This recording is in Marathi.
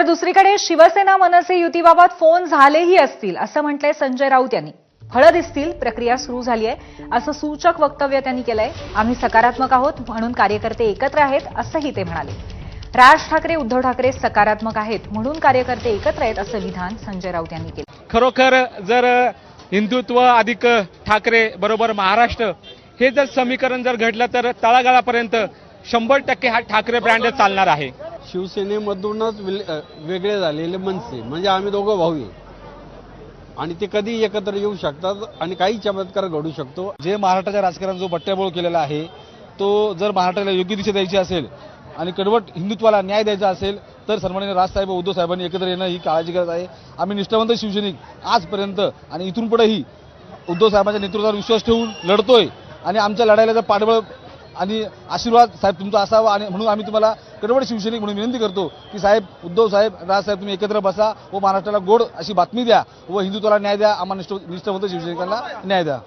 तर दुसरीकडे शिवसेना मनसे युतीबाबत फोन झालेही असतील असं म्हटलंय संजय राऊत यांनी. फळं दिसतील प्रक्रिया सुरू झाली आहे असं सूचक वक्तव्य त्यांनी केलंय. आम्ही सकारात्मक आहोत म्हणून कार्यकर्ते एकत्र आहेत असंही ते म्हणाले. राज ठाकरे उद्धव ठाकरे सकारात्मक आहेत म्हणून कार्यकर्ते एकत्र आहेत असं विधान संजय राऊत यांनी केलं खरोखर जर हिंदुत्व अधिक ठाकरे बरोबर महाराष्ट्र हे जर समीकरण जर घडलं तर तळागाळापर्यंत शंभर टक्के हा ठाकरे ब्रँड चालणार आहे. शिवसेनेमधूनच विल- वेगळे झालेले मनसे. म्हणजे आम्ही दोघं भाऊ आहे. आणि ते कधी एकत्र येऊ शकतात आणि काही चमत्कार घडू शकतो. जे महाराष्ट्राच्या राजकारणात जो बट्ट्याबोळ केलेला आहे तो जर महाराष्ट्राला योग्य दिशा द्यायची असेल आणि कडवट हिंदुत्वाला न्याय द्यायचा असेल तर सर्वांनी राजसाहेब उद्धव साहेबांनी एकत्र येणं ही काळाची गरज आहे. आम्ही निष्ठावंत शिवसैनिक आजपर्यंत आणि इथून पुढेही उद्धव साहेबांच्या नेतृत्वावर विश्वास ठेवून लढतोय. आणि आमच्या लढाईला जर पाठबळ आणि आशीर्वाद साहेब तुमचा असावा आणि म्हणून आम्ही तुम्हाला कडवड शिवसैनिक म्हणून विनंती करतो की साहेब उद्धव साहेब राजसाहेब तुम्ही एकत्र बसा व महाराष्ट्राला गोड अशी बातमी द्या व हिंदुत्वाला न्याय द्या. आम्हाला निष्ठ निष्ठावंत शिवसैनिकांना न्याय द्या.